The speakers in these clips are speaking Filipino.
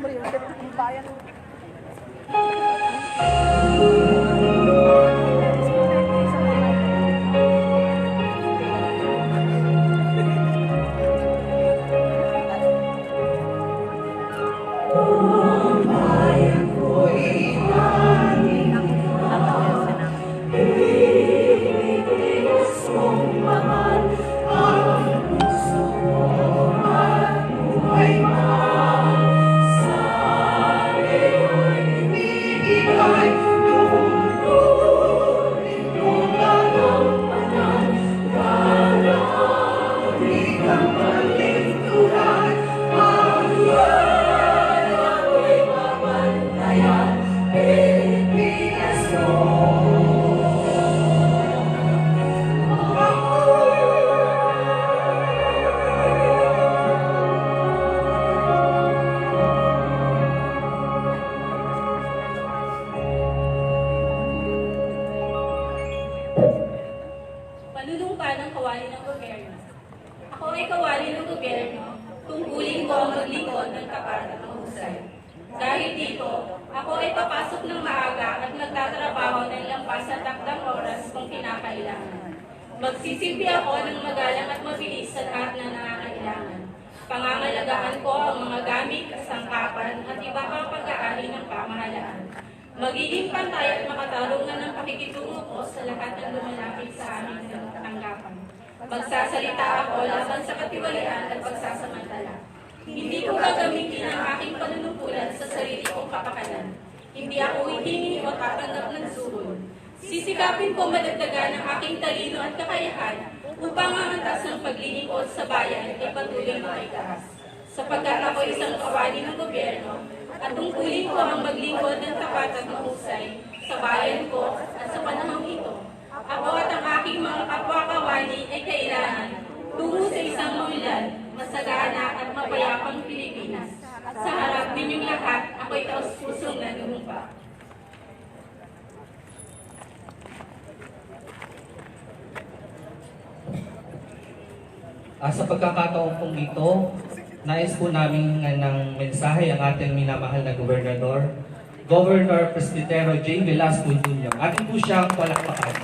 Panunumpa Magiging pantay at makatarungan ng pakikitungo ko sa lahat ng lumalapit sa aming tanggapan. Magsasalita ako laban sa katiwalian at pagsasamantala. Hindi ko gagamitin ang aking panunungkulan sa sarili kong kapakanan. Hindi ako hihingi o tatanggap ng suhol. Sisikapin ko madagdagan ang aking talino at kakayahan upang ang antas ng paglilingkod sa bayan ay patuloy maitaas. Sapagkat ako isang kawali ng gobyerno at tungkulin ko ang maglingkod ng tapat at mahusay sa bayan ko at sa panahong ito. Ako at ang aking mga kapwa kawali ay kailangan tungo sa isang maunlad, masagana at mapayapang Pilipinas. Sa harap ninyong lahat, ako'y taus-pusong nanunumpa. Ah, sa pagkakataon pong ito, nais po namin ng mensahe ang ating minamahal na gobernador, Governor Presbytero J. Velasco Jr. Atin po siyang palakpakan.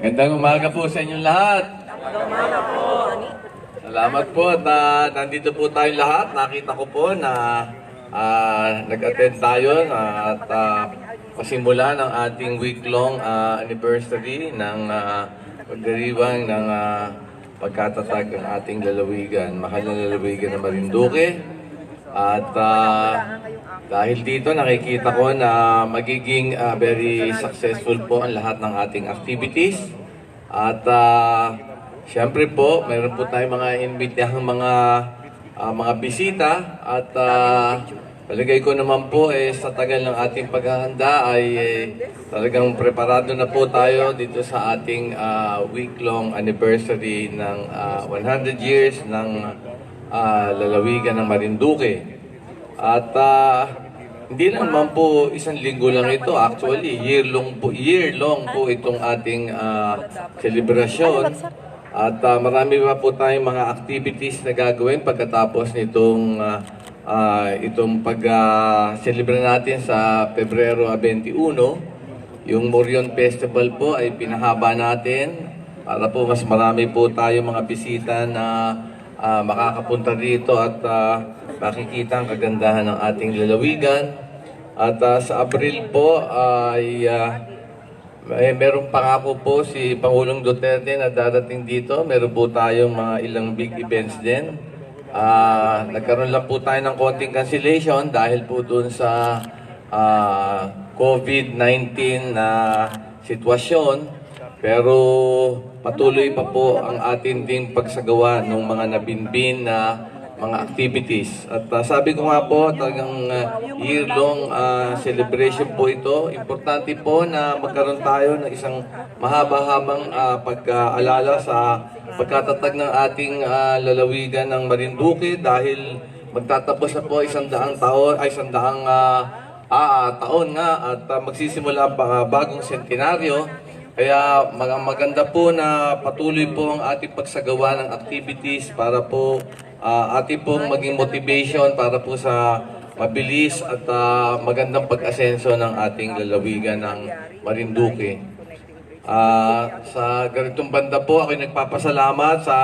Gandang umaga po sa inyong lahat. Salamat po at ah, nandito po tayong lahat. Nakita ko po na ah, nag-attend tayo at uh, pasimula ng ating week-long ah, anniversary ng uh, pagdiriwang ng ah, pagkatatag ng ating lalawigan. Mahal na lalawigan ng Marinduque. At ah, dahil dito nakikita ko na magiging ah, very successful po ang lahat ng ating activities. At ah, syempre po, mayroon po tayong mga imbitahang mga ah, mga bisita at palagay ko naman po eh sa tagal ng ating paghahanda ay eh, talagang preparado na po tayo dito sa ating ah, week-long anniversary ng ah, 100 years ng ah, lalawigan ng Marinduque. At ah, hindi naman po isang linggo lang ito. Actually, year long po, year long po itong ating ah, selebrasyon. At ah, marami pa po tayong mga activities na gagawin pagkatapos nitong ah, ah, itong pag-celebrate natin sa Pebrero 21. Yung Morion Festival po ay pinahaba natin para po mas marami po tayo mga bisita na ah, makakapunta dito at ah, makikita ang kagandahan ng ating lalawigan. At ah, sa Abril po ay ah, may meron pangako po si Pangulong Duterte na darating dito. Meron po tayong mga ilang big events din. Ah, nagkaroon lang po tayo ng konting cancellation dahil po dun sa ah, COVID-19 na sitwasyon. Pero patuloy pa po ang atin ding pagsagawa ng mga nabinbin na mga activities. At ah, sabi ko nga po, talagang ah, year-long ah, celebration po ito. Importante po na magkaroon tayo ng isang mahaba-habang ah, pag-aalala sa pagkatatag ng ating ah, lalawigan ng Marinduque dahil magtatapos na po isang daang taon, ay isang daang ah, ah, taon nga at ah, magsisimula pa bagong sentenaryo. Kaya mag- maganda po na patuloy po ang ating pagsagawa ng activities para po ah, ating pong maging motivation para po sa mabilis at ah, magandang pag-asenso ng ating lalawigan ng Marinduque. Ah, sa ganitong banda po, ako nagpapasalamat sa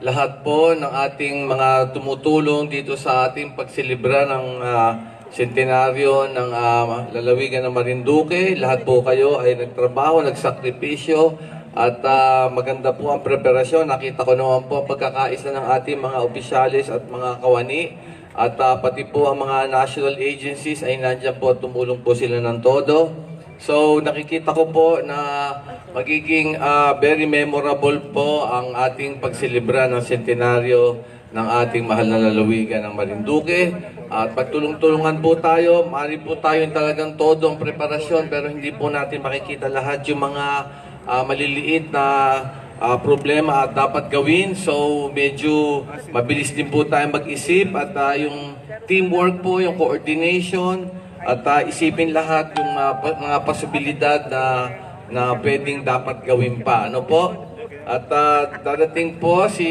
lahat po ng ating mga tumutulong dito sa ating pagsilibra ng ah, sentenaryo ng ah, lalawigan ng Marinduque. Lahat po kayo ay nagtrabaho, nagsakripisyo at ah, maganda po ang preparasyon. Nakita ko naman po ang pagkakaisa ng ating mga opisyalis at mga kawani. At ah, pati po ang mga national agencies ay nandyan po at tumulong po sila ng todo. So nakikita ko po na magiging ah, very memorable po ang ating pagsilibra ng sentenaryo ng ating mahal na lalawigan ng Marinduque. At pagtulong-tulungan po tayo, maaari po tayo talagang todo ang preparasyon pero hindi po natin makikita lahat yung mga ah, maliliit na ah, problema at dapat gawin. So medyo mabilis din po tayo mag-isip at ah, yung teamwork po, yung coordination, at ah, isipin lahat yung ah, pa- mga posibilidad na na pwedeng dapat gawin pa. Ano po? At ah, dadating po si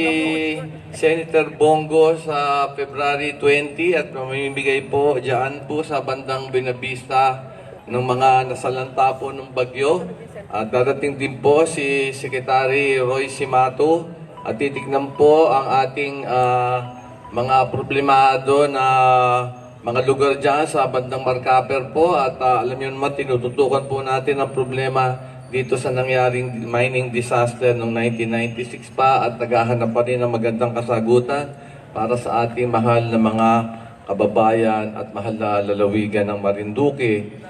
Senator Bongo sa February 20 at mamimigay po diyan po sa bandang Benavista ng mga nasalanta po ng bagyo. At dadating din po si Secretary Roy Simato at titignan po ang ating ah, mga problemado na mga lugar dyan sa bandang Marcaper po at ah, alam niyo naman tinututukan po natin ang problema dito sa nangyaring mining disaster noong 1996 pa at naghahanap pa rin ng magandang kasagutan para sa ating mahal na mga kababayan at mahal na lalawigan ng Marinduque.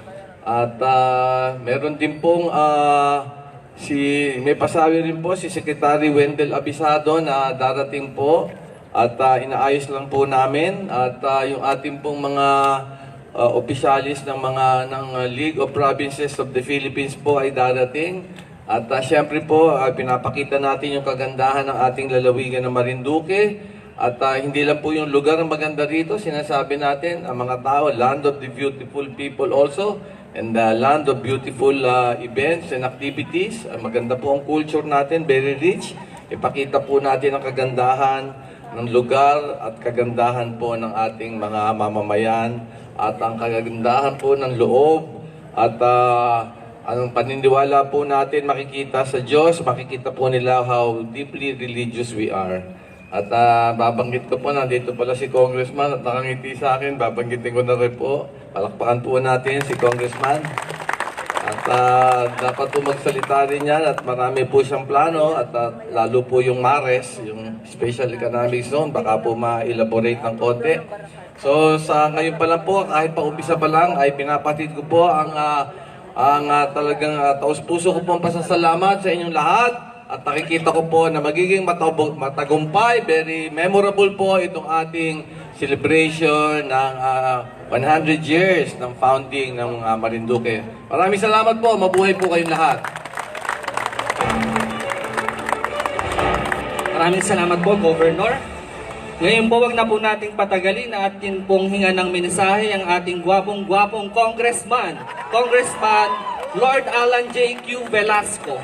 At ah, meron din pong ah, si may pasabi rin po si Secretary Wendell Abisado na darating po at ah, inaayos lang po namin at ah, yung ating pong mga uh, opisyalis ng mga ng uh, League of Provinces of the Philippines po ay darating. At uh, syempre po, uh, pinapakita natin yung kagandahan ng ating lalawigan ng Marinduque. At uh, hindi lang po yung lugar ang maganda rito, sinasabi natin, ang mga tao, land of the beautiful people also, and the land of beautiful uh, events and activities. Uh, maganda po ang culture natin, very rich. Ipakita po natin ang kagandahan ng lugar at kagandahan po ng ating mga mamamayan at ang kagandahan po ng loob at ah, anong paniniwala po natin makikita sa Diyos, makikita po nila how deeply religious we are. At ah, babanggit ko po, nandito pala si Congressman at nakangiti sa akin, babanggitin ko na rin po. Palakpakan po natin si Congressman. At ah, dapat po magsalita rin yan at marami po siyang plano at ah, lalo po yung MARES, yung Special Economic Zone, baka po ma-elaborate ng konti. So sa ngayon pa lang po, kahit pa umpisa pa lang, ay pinapatid ko po ang, ah, ang ah, talagang uh, taos-puso ko pong pasasalamat sa inyong lahat. At nakikita ko po na magiging matagumpay, very memorable po itong ating celebration ng ah, 100 years ng founding ng ah, Marinduque. Maraming salamat po. Mabuhay po kayong lahat. Maraming salamat po, Governor. Ngayon po, wag na po nating patagalin na atin pong hinga ng mensahe ang ating gwapong-gwapong congressman, Congressman Lord Alan J. Q. Velasco.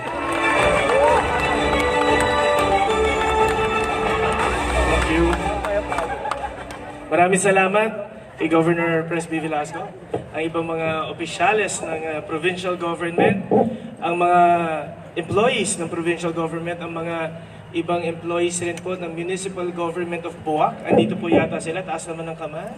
Maraming salamat kay Governor Presby Velasco, ang ibang mga opisyales ng uh, provincial government, ang mga employees ng provincial government, ang mga ibang employees rin po ng municipal government of Buwak. Andito po yata sila, taas naman ng kamay.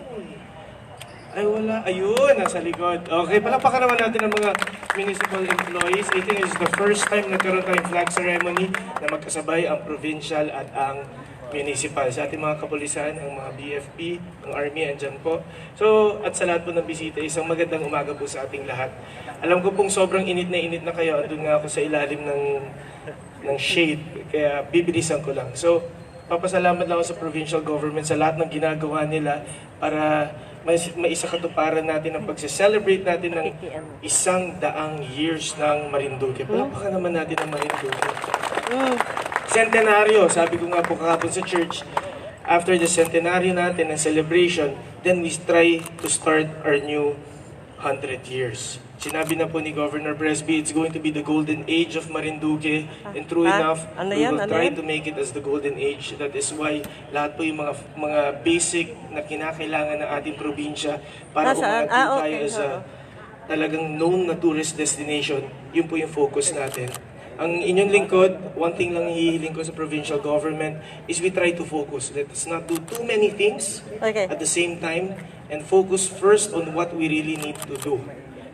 Ay wala, ayun, nasa likod. Okay, palakpakan naman natin ang mga municipal employees. I think it's the first time nagkaroon tayong flag ceremony na magkasabay ang provincial at ang municipal. Sa ating mga kapulisan, ang mga BFP, ang Army, andyan po. So, at sa lahat po ng bisita, isang magandang umaga po sa ating lahat. Alam ko pong sobrang init na init na kayo. Andun nga ako sa ilalim ng, ng shade. Kaya bibilisan ko lang. So, papasalamat lang ako sa provincial government sa lahat ng ginagawa nila para may, may isa katuparan natin ang pagse-celebrate natin ng isang daang years ng Marinduque. Palakpakan naman natin ang Marinduque. Centenaryo, sabi ko nga po kahapon sa church, after the centenaryo natin and celebration, then we try to start our new 100 years. Sinabi na po ni Governor Presby, it's going to be the golden age of Marinduque. And true Ah, enough, ano we will Ano try yan? to make it as the golden age. That is why lahat po yung mga mga basic na kinakailangan ng ating probinsya para Nasaan? umangat Ah, po okay. tayo as a talagang known na tourist destination, yun po yung focus natin. Ang inyong lingkod, one thing lang hihiling ko sa provincial government is we try to focus. Let us not do too many things Okay. at the same time and focus first on what we really need to do.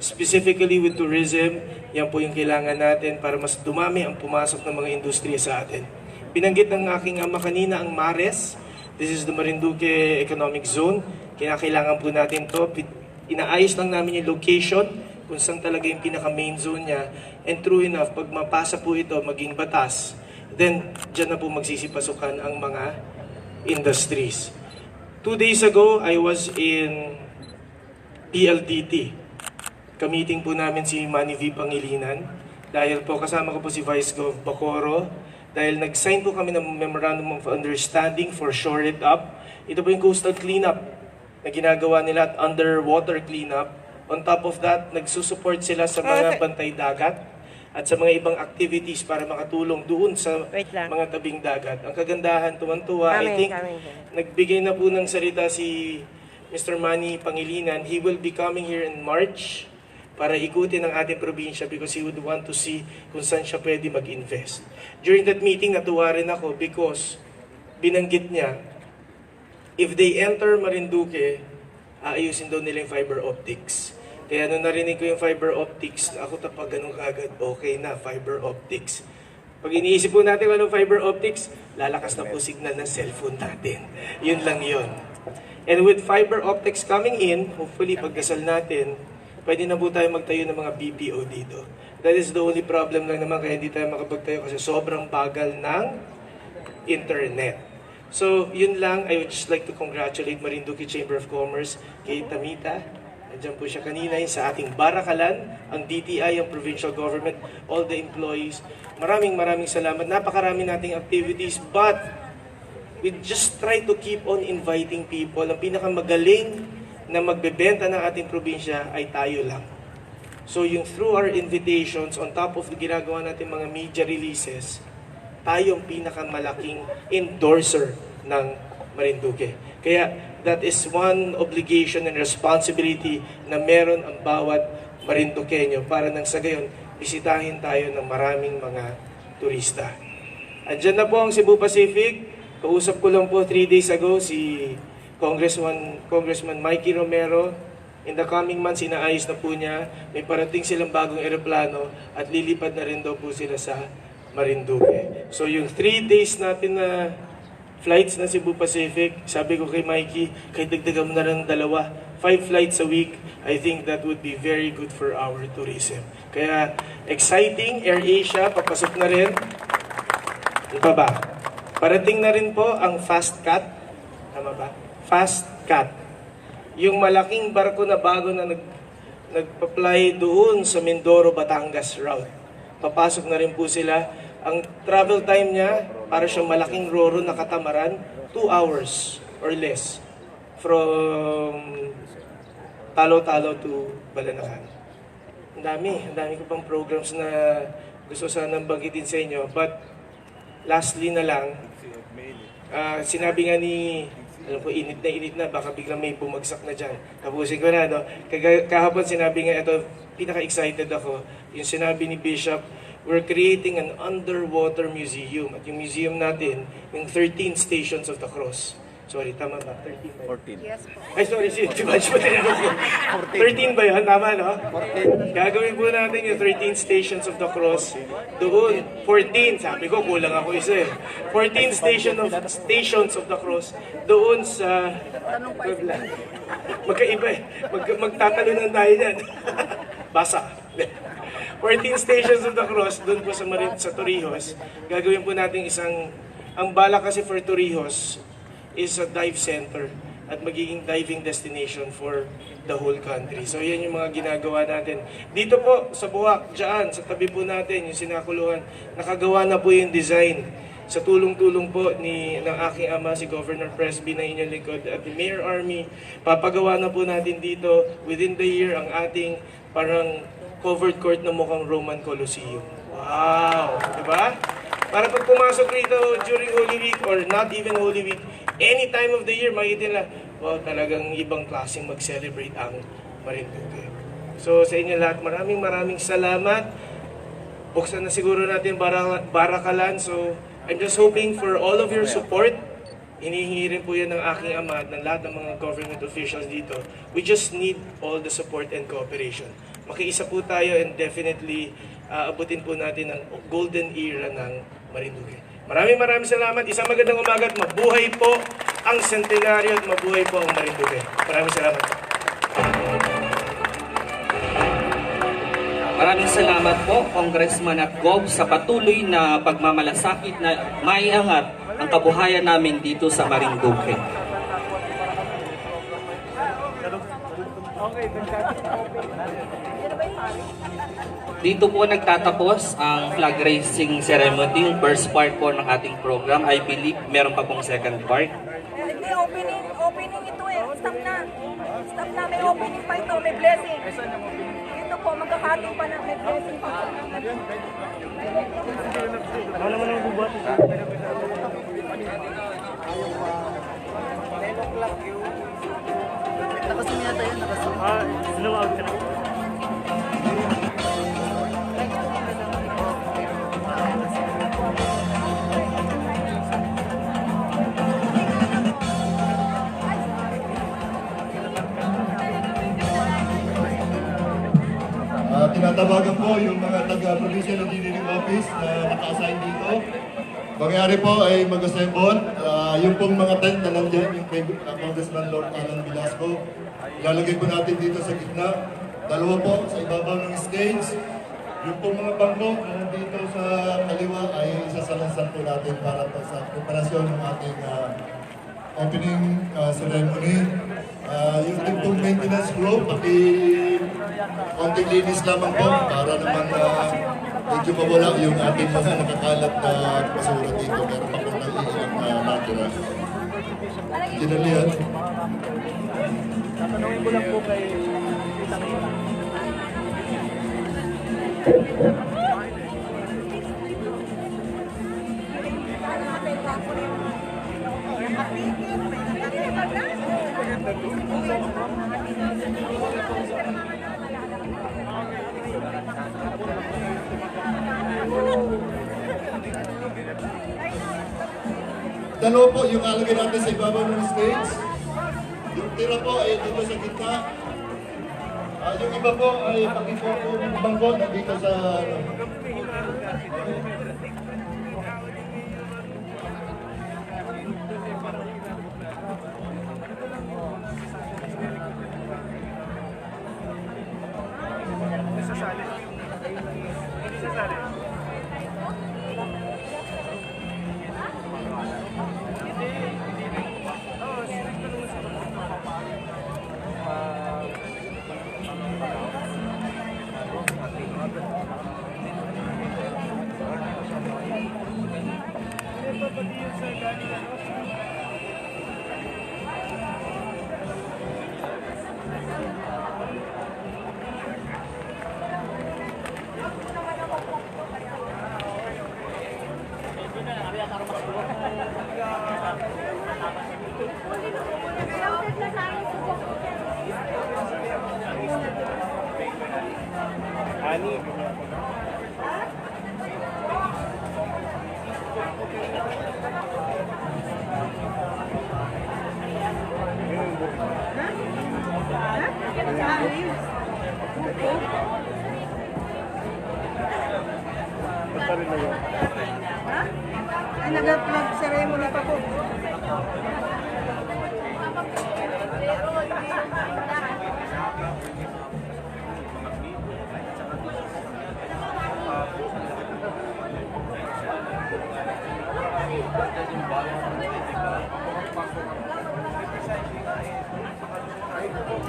Specifically with tourism, yan po yung kailangan natin para mas dumami ang pumasok ng mga industriya sa atin. Binanggit ng aking ama kanina ang MARES. This is the Marinduque Economic Zone. Kinakailangan po natin to. Inaayos lang namin yung location kung saan talaga yung pinaka-main zone niya. And true enough, pag mapasa po ito, maging batas, then dyan na po magsisipasukan ang mga industries. Two days ago, I was in PLDT. Kamiting po namin si Manny V. Pangilinan. Dahil po kasama ko po si Vice Gov. Bacoro. Dahil nag-sign po kami ng Memorandum of Understanding for Shore It Up. Ito po yung coastal cleanup na ginagawa nila at underwater cleanup. On top of that, nagsusupport sila sa mga bantay dagat at sa mga ibang activities para makatulong doon sa mga tabing dagat. Ang kagandahan, tuwan-tuwa, I think, nagbigay na po ng salita si Mr. Manny Pangilinan. He will be coming here in March para ikutin ang ating probinsya because he would want to see kung saan siya pwede mag-invest. During that meeting, natuwa rin ako because binanggit niya, if they enter Marinduque, aayusin daw nila yung fiber optics. Kaya nung narinig ko yung fiber optics, ako tapag ganun kagad, okay na, fiber optics. Pag iniisip po natin anong fiber optics, lalakas na po signal ng cellphone natin. Yun lang yun. And with fiber optics coming in, hopefully pagdasal natin, pwede na po tayo magtayo ng mga BPO dito. That is the only problem lang naman kaya hindi tayo makapagtayo kasi sobrang bagal ng internet. So, yun lang. I would just like to congratulate Marinduque Chamber of Commerce kay Tamita. Nandiyan po siya kanina yung sa ating Barakalan, ang DTI, ang provincial government, all the employees. Maraming maraming salamat. Napakarami nating activities, but we just try to keep on inviting people. Ang pinakamagaling na magbebenta ng ating probinsya ay tayo lang. So yung through our invitations, on top of the ginagawa natin mga media releases, tayo ang pinakamalaking endorser ng Marinduque. Kaya that is one obligation and responsibility na meron ang bawat Marinduqueño para nang sa gayon, bisitahin tayo ng maraming mga turista. Andyan na po ang Cebu Pacific. Kausap ko lang po 3 days ago si Congressman, Congressman Mikey Romero. In the coming months, inaayos na po niya. May parating silang bagong eroplano at lilipad na rin daw po sila sa Marinduque. So yung 3 days natin na flights na Cebu Pacific, sabi ko kay Mikey, kay dagdagan mo na lang dalawa. Five flights a week, I think that would be very good for our tourism. Kaya exciting, AirAsia, papasok na rin. Pa ba? Parating na rin po ang Fast Cat. Tama ba? Fast Cat. Yung malaking barko na bago na nag, nagpa-fly doon sa Mindoro, Batangas route. Papasok na rin po sila. Ang travel time niya, para siyang malaking roro na katamaran, 2 hours or less from Talo-Talo to Balanacan. Ang dami, ang dami ko pang programs na gusto sanang banggitin sa inyo. But lastly na lang, ah, sinabi nga ni, alam ko, init na init na, baka biglang may bumagsak na dyan. Tapusin ko na, no? Kahapon sinabi nga, ito, pinaka-excited ako, yung sinabi ni Bishop, we're creating an underwater museum. At yung museum natin, yung 13 Stations of the Cross. Sorry, tama ba? 13 ba? 14. Ay, sorry, si si Batch pa tinanong ko. 13 ba yun? Tama, no? 14. Gagawin po natin yung 13 Stations of the Cross. Doon, 14. Sabi ko, kulang ako isa eh. 14 station of, Stations of the Cross. Doon sa... Magkaiba eh. Mag, magtatalunan tayo dyan. Basa. 14 Stations of the Cross, doon po sa, Marin, sa Torrijos. Gagawin po natin isang... Ang bala kasi for Torrijos, is a dive center at magiging diving destination for the whole country. So yan yung mga ginagawa natin. Dito po sa Buwak, dyan, sa tabi po natin, yung sinakuluhan, nakagawa na po yung design. sa tulong-tulong po ni ng aking ama si Governor Presby na inyong likod at ni Mayor Army, papagawa na po natin dito within the year ang ating parang covered court na mukhang Roman Colosseum. Wow! Diba? Para pag pumasok rito during Holy Week or not even Holy Week, any time of the year, makikita nila, wow, talagang ibang klaseng mag-celebrate ang Marinduque. So sa inyo lahat, maraming maraming salamat. Buksan na siguro natin bara- barakalan. So I'm just hoping for all of your support. Hinihingi rin po yan ng aking ama at ng lahat ng mga government officials dito. We just need all the support and cooperation. Makiisa po tayo and definitely uh, abutin po natin ang golden era ng Marinduque. Maraming maraming salamat. Isang magandang umaga at mabuhay po ang centenaryo at mabuhay po ang Marinduque. Maraming salamat po. Maraming salamat po, Congressman at Gov, sa patuloy na pagmamalasakit na maiangat ang kabuhayan namin dito sa Marinduque. Dito po nagtatapos ang flag raising ceremony, yung first part po ng ating program. I believe meron pa pong second part. Hindi, opening, opening ito eh. Stop na. Stop na, may opening pa ito, may blessing. Ito po, magkakating pa na, may blessing pa po. Ah, tinatawagan po yung mga taga-provincial engineering office na naka-assign dito. Mangyari po ay mag-assemble. Ah, yung pong mga tent na nandiyan, yung kay uh, Congressman Lord Alan Velasco, ilalagay po natin dito sa gitna. Dalawa po sa ibabaw ng stage. Yung pong mga bangko na nandito sa kaliwa ay isasalansan po natin para po sa preparasyon ng ating ah, opening uh, ceremony. Uh, yung team pong maintenance crew, paki konting linis lamang po para naman uh, medyo mawala yung ating mga nakakalat na basura dito. Pero pa po nang iilang uh, natira. Kinalihan. Dalawa po yung alagay natin sa ibabaw ng stage. Yung tira po ay dito sa gitna. Ah, yung iba po ay pakito po ng bangko dito sa... But he is a Daniel. Ano. Ay, nag-plug ceremony pa po.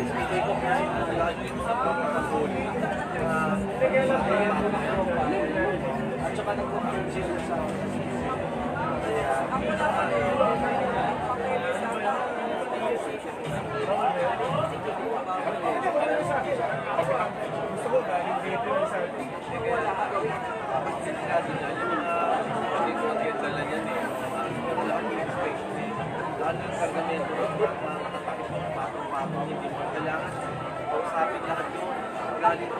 At saka nagpupunta sa... Gracias.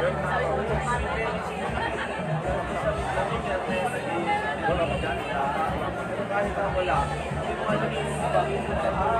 Wala. Kahit wala. Hindi ko alam kung bakit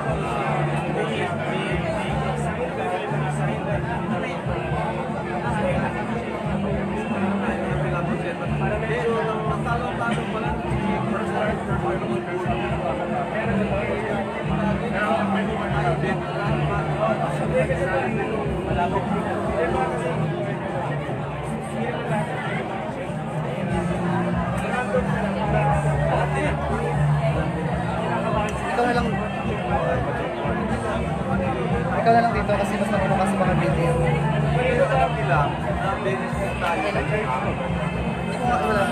Ikaw na lang. Ikaw na lang dito kasi mas marunong kasi mga video. Pero ito lang nila, na business tayo. mọi người